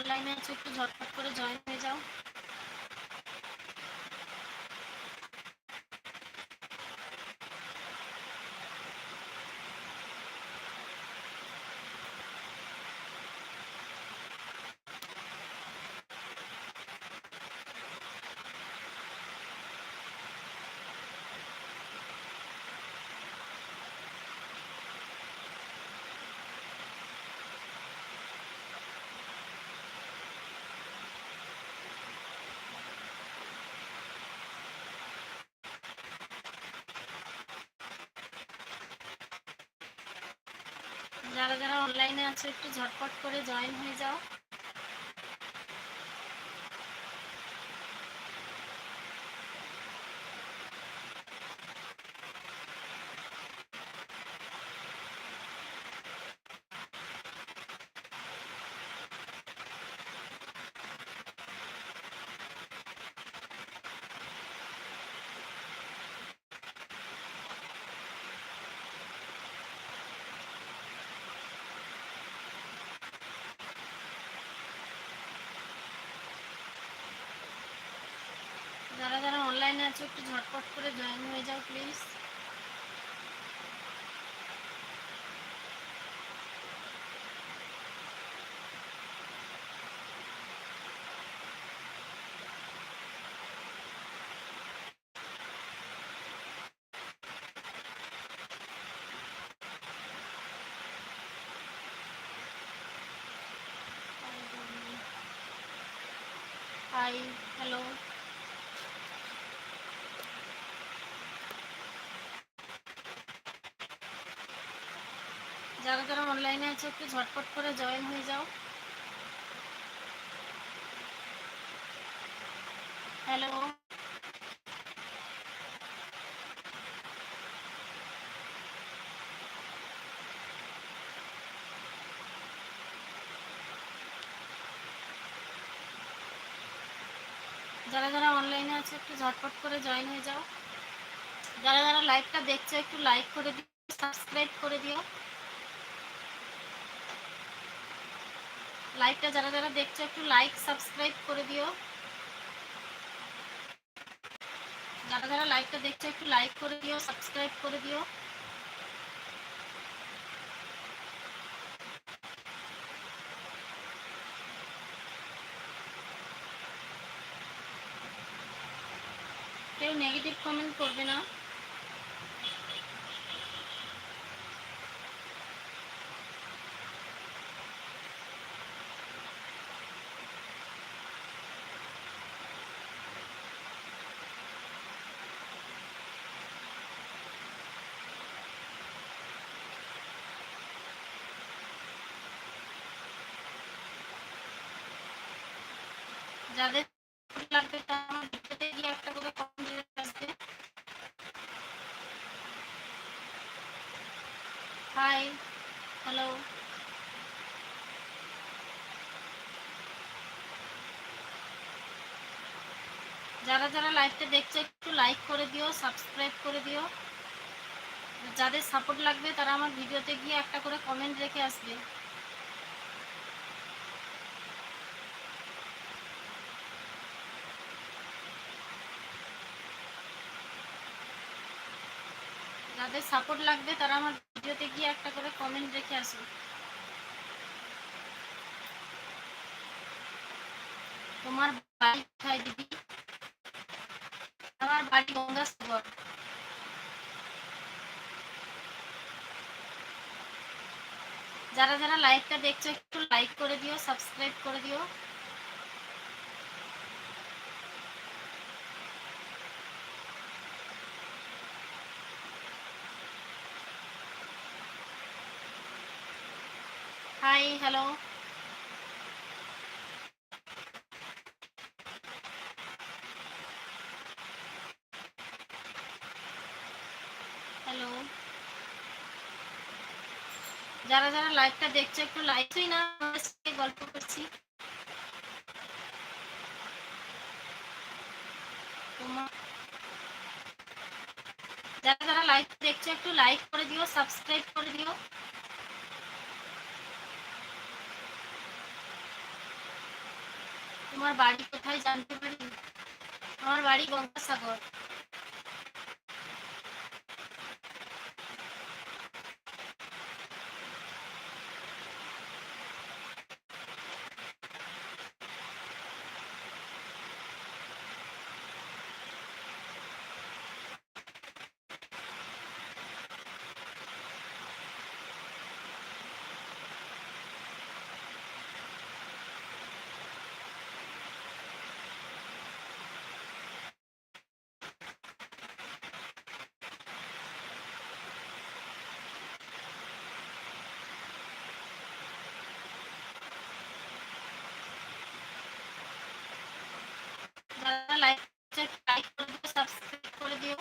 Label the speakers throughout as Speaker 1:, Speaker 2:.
Speaker 1: অনলাইনে আছো একটু ঝটপট করে জয়েন হয়ে যাও। যারা যারা অনলাইনে আছো একটু ঝটপট করে জয়েন হয়ে যাও। যারা যারা অনলাইনে আছো একটু ঝটপট করে জয়েন হয়ে যাও প্লিজ হাই হ্যালো যারা যারা অনলাইনে আছে, একটু ঝটপট করে জয়েন হয়ে যাও। হ্যালো যারা যারা অনলাইনে আছে, একটু ঝটপট করে জয়েন হয়ে যাও। যারা যারা লাইভটা দেখছ, একটু লাইক করে দিও সাবস্ক্রাইব করে দিও। লাইভটা যারা যারা দেখছ, একটু লাইক সাবস্ক্রাইব করে দিও। যারা যারা লাইভটা দেখছ, একটু লাইক করে দিও সাবস্ক্রাইব করে দিও। কেউ নেগেটিভ কমেন্ট করবে না। যাদের লাগবে একটা করে কমেন্ট আসবে। হাই হ্যালো যারা যারা লাইভটা দেখছ, একটু লাইক করে দিও সাবস্ক্রাইব করে দিও। যাদের সাপোর্ট লাগবে, তারা আমার ভিডিওতে গিয়ে একটা করে কমেন্ট রেখে আসবে। যাদের সাপোর্ট লাগবে, তারা আমার ভিডিওতে গিয়ে একটা করে কমেন্ট রেখে আসুন তোমার বাড়ি কোথায় দিদি? আমার বাড়ি গঙ্গাসাগর। যারা যারা লাইভটা দেখছ, একটু লাইক করে দিও সাবস্ক্রাইব করে দিও হাই হ্যালো যারা যারা লাইভটা দেখছ, একটু লাইভই না গল্প করছি। যারা যারা লাইভ দেখছ, একটু লাইক করে দিও সাবস্ক্রাইব করে দিও। তোমার বাড়ি কোথায় জানতে পারি? আমার বাড়ি গঙ্গাসাগর যারা লাইক লাইক করে দিও সাবস্ক্রাইব করে দিও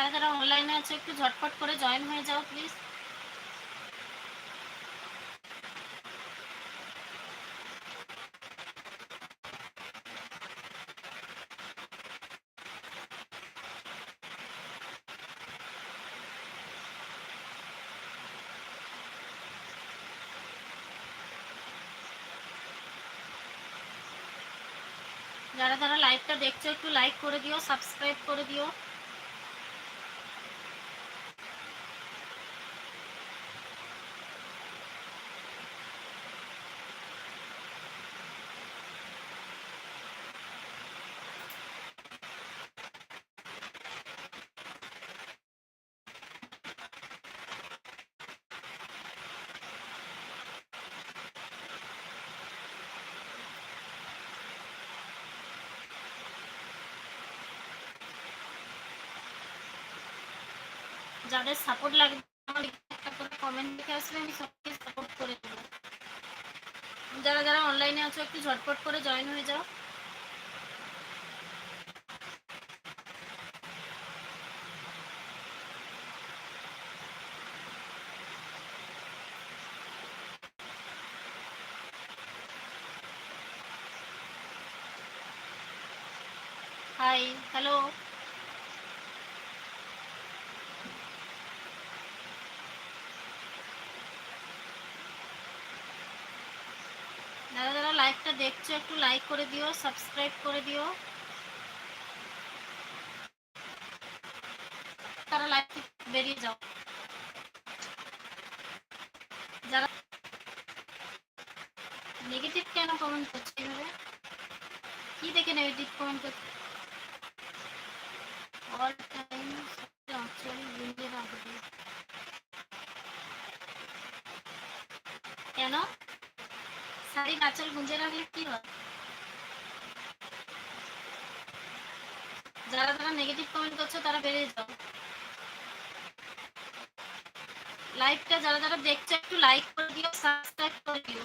Speaker 1: যারা যারা অনলাইনে আছে, একটু ঝটপট করে জয়েন হয়ে যাও প্লিজ যারা যারা লাইভটা দেখছ, একটু লাইক করে দিও সাবস্ক্রাইব করে দিও। যাদের সাপোর্ট লাগবে একটা করে কমেন্ট লিখে আসলে আমি সবকে সাপোর্ট করে দেবো। যারা যারা অনলাইনে আছো, একটু ঝটপট করে জয়েন হয়ে যাও হাই হ্যালো যারা যারা লাইভটা দেখছ, একটু লাইক করে দিও সাবস্ক্রাইব করে দিও। তারা লাইভ বেরিয়ে যাও। যারা নেগেটিভ কেন কমেন্ট করছে এভাবে কি দেখে নেগেটিভ কমেন্ট করছে অল টাইম শাড়ি আঁচল গুঁজে রাখলে কি হয়? যারা যারা নেগেটিভ কমেন্ট করছ, তারা বেরিয়ে যাও। লাইভটা যারা যারা দেখছ, একটু লাইক করে দিও সাবস্ক্রাইব করে দিও।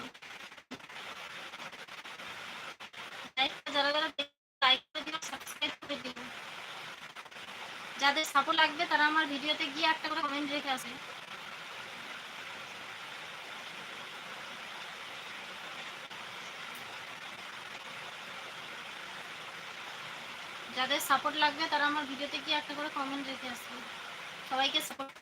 Speaker 1: লাইভটা যারা যারা লাইক করে দিও সাবস্ক্রাইব করে দিও। যাদের সাপোর্ট লাগবে, তারা আমার ভিডিওতে গিয়ে একটা করে কমেন্ট রেখে আসে যাদের সাপোর্ট লাগবে তারা আমার ভিডিওতে গিয়ে একটা করে কমেন্ট রেখে আসবে। সবাইকে সাপোর্ট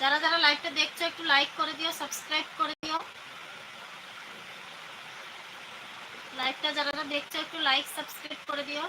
Speaker 1: যারা যারা লাইভটা দেখছ, একটু লাইক করে দিও সাবস্ক্রাইব করে দিও। লাইভটা যারা যারা দেখছ, একটু লাইক সাবস্ক্রাইব করে দিও।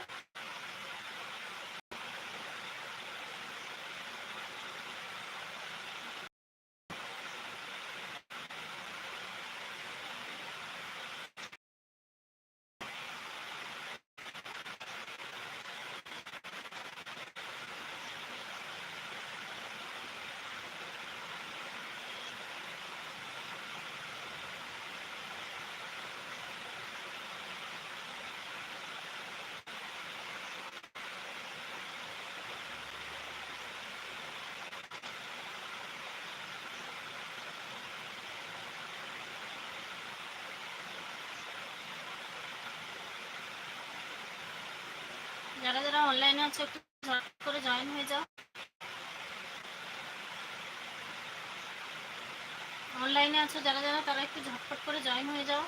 Speaker 1: যারা যারা অনলাইনে আছে, একটু করে জয়েন হয়ে যাও। অনলাইনে আছো যারা যারা, তারা একটু ঝটপট করে জয়েন হয়ে যাও।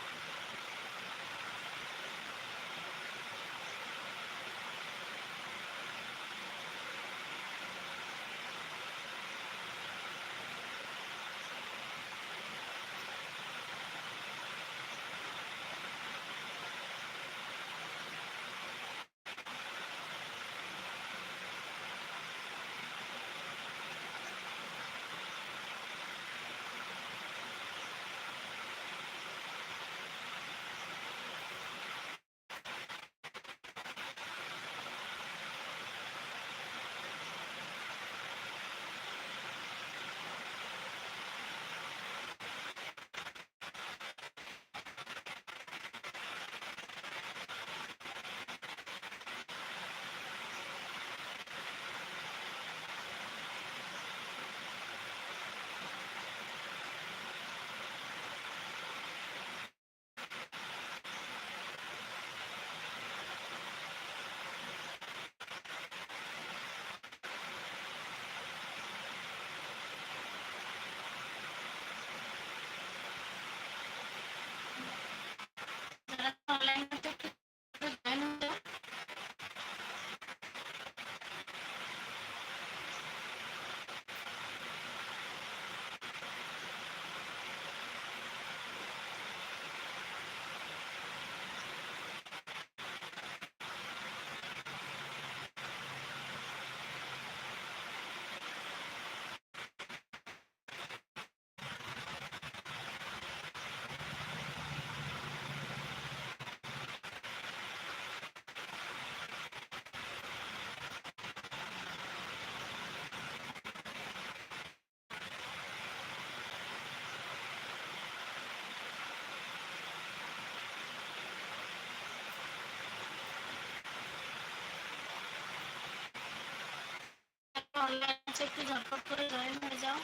Speaker 1: আছে একটু ঝটপট করে জয়েন হয়ে যাও।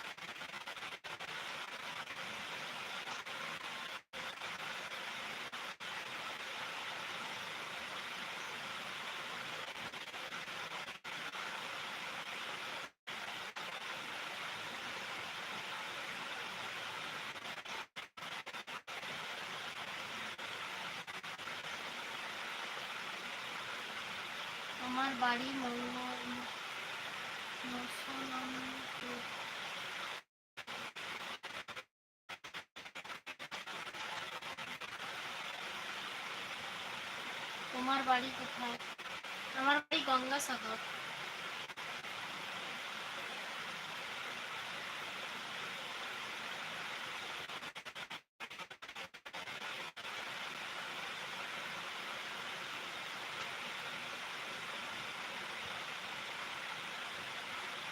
Speaker 1: আমার বাড়ি মঙ্গল তোমার বাড়ি কোথায়? আমার বাড়ি গঙ্গাসাগর।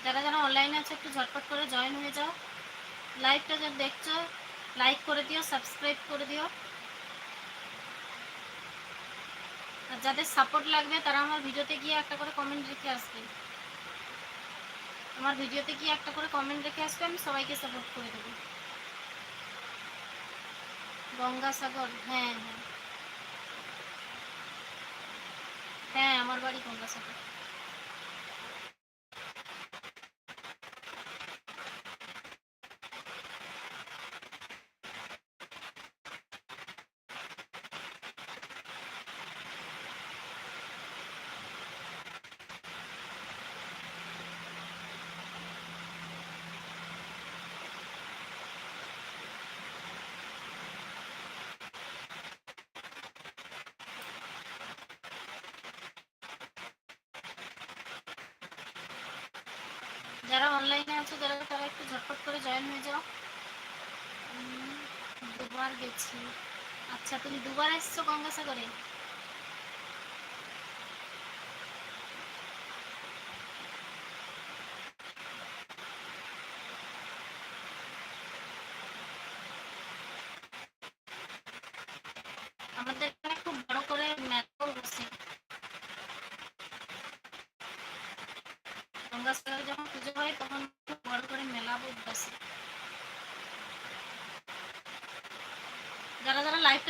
Speaker 1: যারা যারা অনলাইনে আছে, একটু ঝটপট করে জয়েন হয়ে যাও। লাইভটা যা দেখছ লাইক করে দিও সাবস্ক্রাইব করে দিও। আর যাদের সাপোর্ট লাগবে, তারা আমার ভিডিওতে গিয়ে একটা করে কমেন্ট রেখে আসবে। আমার ভিডিওতে গিয়ে একটা করে কমেন্ট রেখে আসবে, আমি সবাইকে সাপোর্ট করে দেবো। গঙ্গাসাগর হ্যাঁ হ্যাঁ। হ্যাঁ আমার বাড়ি গঙ্গাসাগর যারা অনলাইনে আছে যারা তারা একটু ঝটপট করে জয়েন হয়ে যাও। দুবার গেছি। আচ্ছা তুমি দুবার এসছো গঙ্গাসাগরে?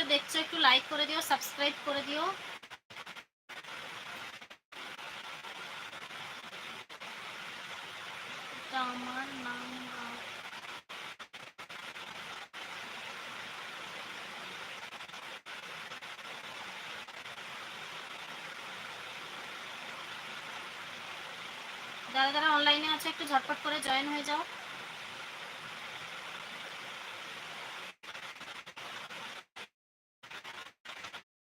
Speaker 1: ভিডিওটা দেখছ, একটু লাইক করে দিও সাবস্ক্রাইব করে দিও। আমার নাম যারা যারা অনলাইনে আছে, একটু ঝটপট করে জয়েন হয়ে যাও।